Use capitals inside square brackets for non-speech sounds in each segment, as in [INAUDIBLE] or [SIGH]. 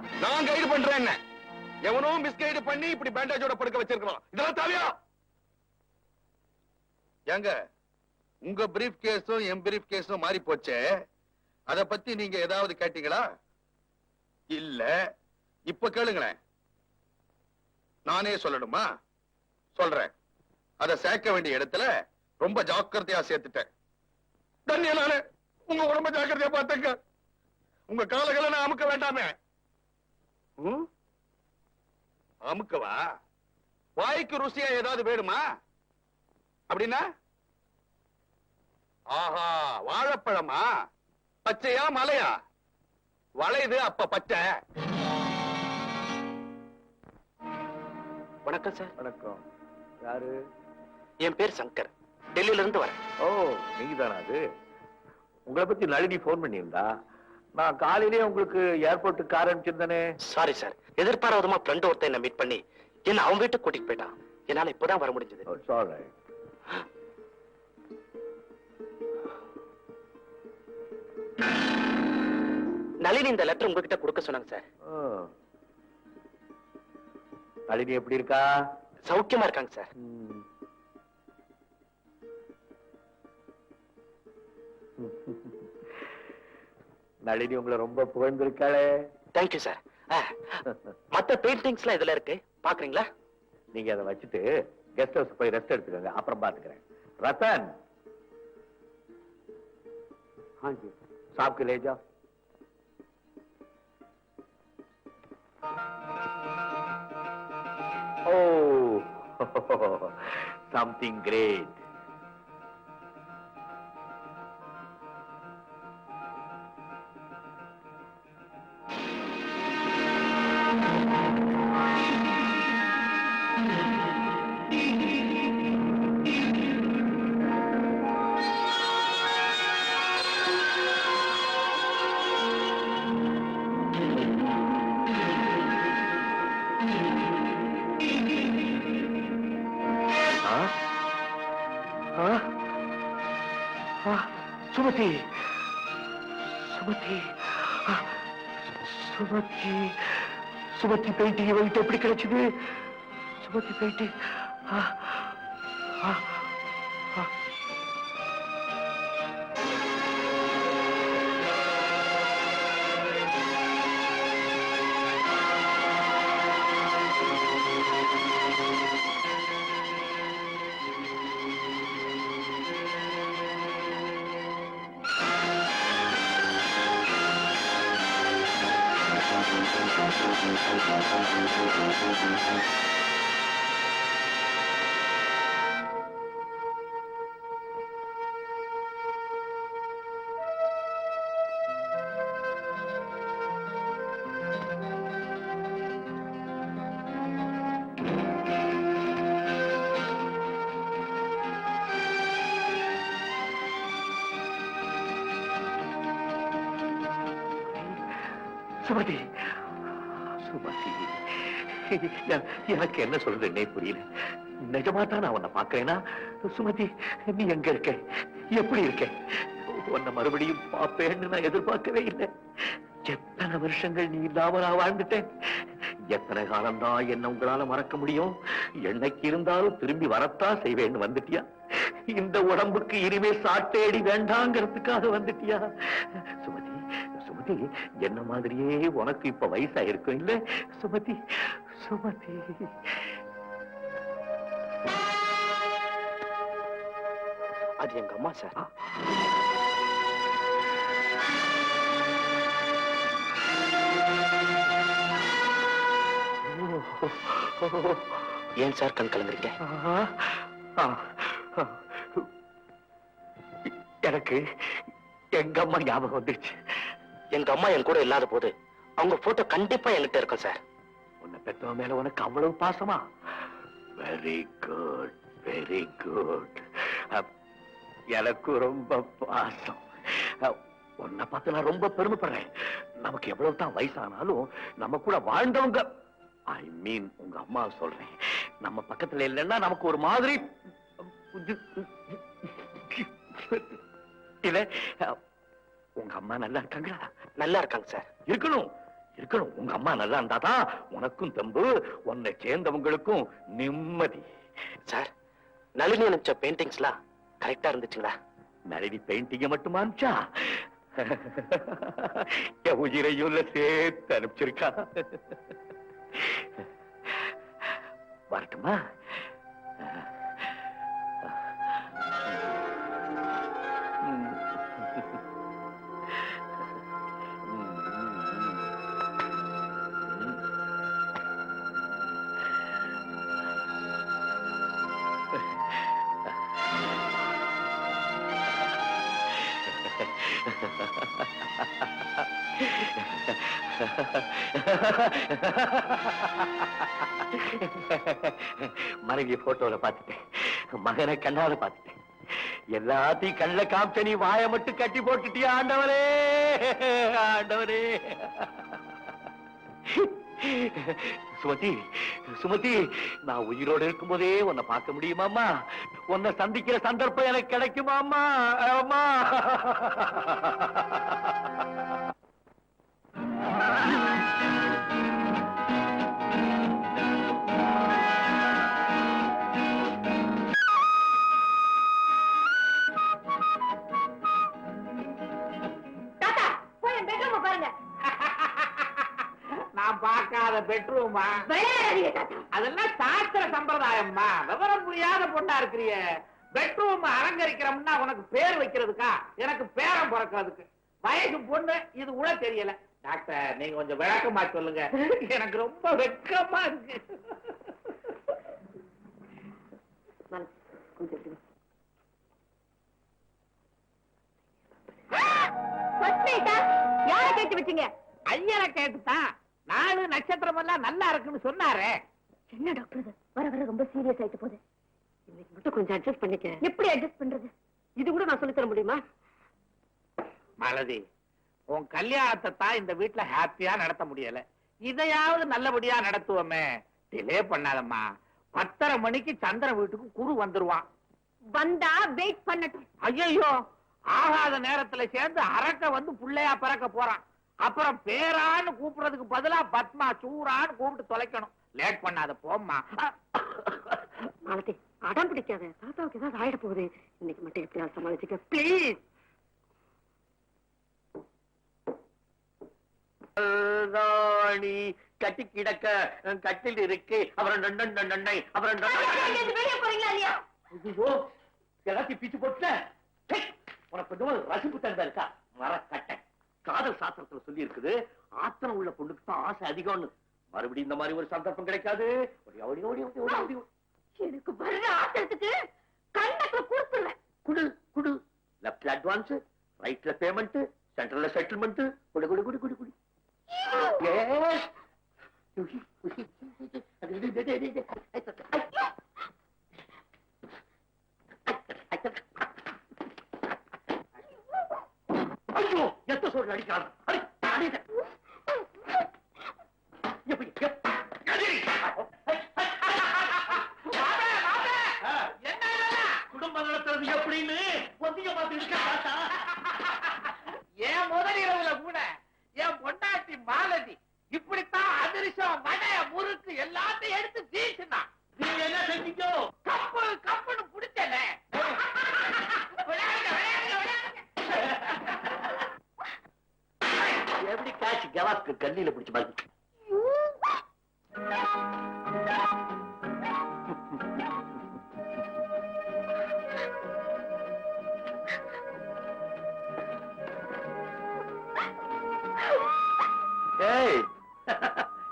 நான் கைடு பண்றேன் என்ன? எவனோ மிஸ்கைடு பண்ணி இப்படி பேண்டேஜோட படுக்க வச்சிருக்கான் இதெல்லாம் தேவையா? ஏங்க உங்க பிரீஃப் கேஸும் என் பிரீஃப் கேஸும் மாறி போச்சே. அத பத்தி நீங்க ஏதாவது கேட்டீங்களா? இல்ல. இப்ப கேளுங்களேன். நானே சொல்லணுமா? சொல்றேன். அத சேர்க்க வேண்டிய இடத்துல ரொம்ப ஜாக்கிரதையா சேர்த்துட்டேன். தண்ணிய நானு உங்க உடம்ப ஜாக்கிரதையா பார்த்துக்க உங்க காலகளை நான் அமுக்க வேண்டாமே. அமுக்கவா? வாய்க்கு ருசியா ஏதாவது வேணுமா? அப்படின்னா? ஆஹா வாழைப்பழமா? பச்சையா மலையா? வளையுது அப்ப பச்சை. வணக்கம் சார். வணக்கம். யாரு? என் பேர் சங்கர். டெல்லியில இருந்து வரேன். ஓ நீங்க தானா அது? உங்களை பத்தி நளினி போன் பண்ணியிருந்தா. நான் காலையிலேயே உங்களுக்கு ஏர்போர்ட்டுக்கு கார் அனுப்பிச்சிருந்தேனே சாரி சார் எதிர்பாராதமா ஃப்ரெண்ட் ஒருத்தன் என்ன மீட் பண்ணி என்ன அவன் வீட்டுக்கு கூட்டிட்டு போயிட்டான். என்னால இப்பதான் வர முடிஞ்சது. Oh. நளினி இந்த லெட்டர் உங்ககிட்ட கொடுக்க சொன்னாங்க சார் Oh. நளினி எப்படி இருக்கா? சௌக்கியமா இருக்காங்க சார் நளினி உங்களை ரொம்ப புகழ்ந்திருக்காளே. தேங்க்யூ சார் மத்த பெயிண்டிங்ஸ் எல்லாம் இதுல இருக்கு? பாக்குறீங்களா? நீங்க அதை வச்சுட்டு கெஸ்ட் ஹவுஸ் போய் ரெஸ்ட் எடுத்துக்கோங்க. அப்புறம் பாத்துக்கிறேன். ரத்தன்! சாப்பிட்டு லேஜா? Oh, [LAUGHS] something great. ஆ? சுமதி. சுமதி. சுமதி. சுமதி பேட்டி இவங்கிட்ட எப்படி கிடைச்சது? சுமதி பேட்டி. ஆ, ஆ. சுமதி சுமதி எனக்கு என்ன சொல்றதுன்னே புரியல. நிஜமா தான் நான் உன்னை பாக்குறேனா சுமதி நீ எங்க இருக்க? எப்படி இருக்க? உன்னை மறுபடியும் பாப்பேன்னு நான் எதிர்பார்க்கவே இல்லை. எத்தனை வருஷங்கள் நீ இல்லாம நான் வாழ்ந்துட்டேன்? எத்தனை காலம்தான் என்ன உங்களால மறக்க முடியும்? என்னைக்கு இருந்தாலும் திரும்பி வரத்தான் செய்வேன்னு வந்துட்டியா? இந்த உடம்புக்கு இனிமே சாட்டேடி வேண்டாங்கிறதுக்காக வந்துட்டியா? சுமதி சுமதி என்ன மாதிரியே உனக்கு இப்ப வயசா இருக்கும் இல்ல? சுமதி சுமதி. அது எங்க அம்மா சார். ஏன் சார் கண் கலங்குறீங்க. எனக்கு எங்க அம்மா ஞாபகம் வந்துருச்சு. எங்க அம்மா என் கூட இல்லாத போது அவங்க போட்டோ கண்டிப்பா என்கிட்ட இருக்கும் சார் உன்னை பெத்தவன் மேல உனக்கு அவ்வளவு பாசமா வெரி குட் வெரி குட் எனக்கு ரொம்ப பாசம் உன்னை பார்த்து நான் ரொம்ப பெருமைப்படுறேன் நமக்கு எவ்வளவு தான் வயசானாலும் நம்ம கூட வாழ்ந்தவங்க ஐ மீன் உங்க அம்மா சொல்றேன் நம்ம பக்கத்துல இல்லைன்னா நமக்கு ஒரு மாதிரி இல்ல உங்க அம்மா நல்லா இருக்காங்களா? நல்லா இருக்காங்க சார். இருக்கணும். இருக்கணும். உங்க அம்மா நல்லா இருந்தாதான் உனக்கும் தெம்பு உன்னை சேர்ந்தவங்களுக்கும் நிம்மதி. சார் நளினி அனுப்பிச்ச பெயிண்டிங்ஸ்லாம் கரெக்டா இருந்துச்சுங்களா? நளினி பெயிண்டிங்க மட்டுமா அனுப்பிச்சா? என் உயிரையும் சேர்த்து அனுப்பிச்சிருக்கா. வரட்டுமா? [LAUGHS] மனைவி போட்டோல பாத்துட்டேன் மகனை கண்ணால பாத்துட்டேன் எல்லாத்தையும் கண்ணுல காமிச்ச நீ வாயை மட்டும் கட்டி போட்டுட்டியா ஆண்டவரே? ஆண்டவரே. சுமதி சுமதி நான் உயிரோடு இருக்கும்போதே உன்னை பார்க்க முடியுமாமா உன்னை சந்திக்கிற சந்தர்ப்பம் எனக்கு கிடைக்குமாம்மா? அம்மா. பார்க்காத பெட்ரூமா அதெல்லாம் சாஸ்திர சம்பிரதாயம்மா. விவரம் புரியாத பொண்ணா இருக்கிறிய. பெட்ரூம் அலங்கரிக்கிறோம்னா உனக்கு பேர் வைக்கிறதுக்கா? எனக்கு பேரம் பிறக்கிறதுக்கு. வயசு பொண்ணு இது கூட தெரியல. டாக்டர் நீங்க கொஞ்சம் விளக்கமா சொல்லுங்க. [LAUGHS] எனக்கு ரொம்ப வெட்கமா இருக்கு. யார கேட்டு வச்சீங்க? ஐயரை கேட்டுதான் நாலு நட்சத்திரம் எல்லாம் நல்லா இருக்குன்னு சொன்னாரே. என்ன டாக்டர் இது? வர வர ரொம்ப சீரியஸ் ஆயிட்டு போகுது. இன்னைக்கு மட்டும் கொஞ்சம் அட்ஜஸ்ட் பண்ணிக்க எப்படி அட்ஜஸ்ட் பண்றது? இது கூட நான் சொல்லி தர முடியுமா? மலதி உன் கல்யாணத்தை தான் இந்த வீட்டுல ஹாப்பியா நடத்த முடியல. இதையாவது நல்லபடியா நடத்துவோமே. டிலே பண்ணாதம்மா. பத்தரை மணிக்கு சந்திரன் வீட்டுக்கு குரு வந்துருவான். வந்தா வெயிட் பண்ணட்டும். ஐயோ ஆகாத நேரத்துல சேர்ந்து அரக்க வந்து புள்ளையா பிறக்க போறான். அப்புறம் பேரான்னு கூப்பிடுறதுக்கு பதிலா பத்மா சூரான்னு கூப்பிட்டு தொலைக்கணும். லேட் பண்ணாத போம்மா. மாலதி அடம் பிடிக்காத. தாத்தாவுக்கு ஏதாவது ஆயிட போகுது. இன்னைக்கு மட்டும் எப்படியாவது சமாளிச்சுக்க. ப்ளீஸ் கட்டி கிடக்க கட்டில் இருக்கு. அப்புறம் அப்புறம் எல்லாத்தையும் பிச்சு போட்டுட்ட. சை, உனக்கு கொஞ்சமா ரசிப்பு தகுந்தா இருக்கா? மரக்கட்டை. காதல் சாஸ்திரத்துல சொல்லி இருக்குது ஆத்திரம் உள்ள பொண்ணுக்கு தான் ஆசை அதிகம்னு. மறுபடியும் இந்த மாதிரி ஒரு சந்தர்ப்பம் கிடைக்காது. எனக்கு வர்ற ஆத்திரத்துக்கு கண்டத்துல கொடுத்துருவேன் குடு குடு. லெப்ட்ல அட்வான்ஸ் ரைட்ல பேமெண்ட் சென்டர்ல செட்டில்மெண்ட் குடு குடு குடு குடு குடு. Yes. [LAUGHS] குடும்பம் நடத்துறது எப்படின்னு பார்த்து இருக்க என் முதல் இரவுல கூட என் பொண்டாட்டி மாலதி இப்படித்தான் அதிர்ஷ்டம் வடை முறுக்கு எல்லாத்தையும் எடுத்து வீசினா. நீங்க என்ன செஞ்சீங்க? கப்பு கப்புன்னு விளையாடுங்க எப்படி காய்ச்சி கவாஸ்க்கு கல்லில பிடிச்ச மாதிரி?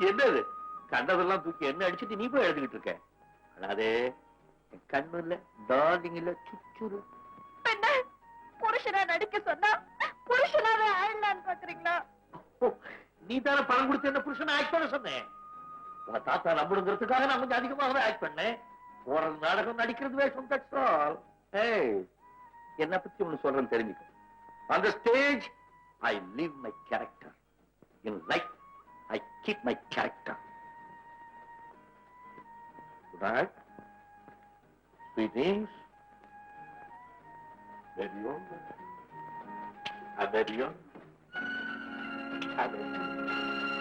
என்னது? கண்டதெல்லாம் தூக்கி என்ன அடிச்சுட்டு நீ போய் எழுதிக்கிட்டு இருக்க? என் கண்ணு இல்ல டார்லிங் இல்ல சுச்சுரு புருஷனா நடிக்க சொன்னா புருஷனாவே ஆயிடலான்னு பாக்குறீங்களா நீ தானே பணம் கொடுத்து என்ன புருஷனை ஆக்ட் பண்ண சொன்னேன் உங்க தாத்தா நம்பணுங்கிறதுக்காக நான் கொஞ்சம் அதிகமாகவே ஆக்ட் பண்ணேன். போறது நாடகம் நடிக்கிறது வேஷம் தட்ஸ் ஆல் ஏய் என்ன பத்தி ஒண்ணு சொல்றேன்னு தெரிஞ்சுக்க. அந்த stage I live my character in life I keep my character. Good night. Greetings. Medion. Amedion. Amedion.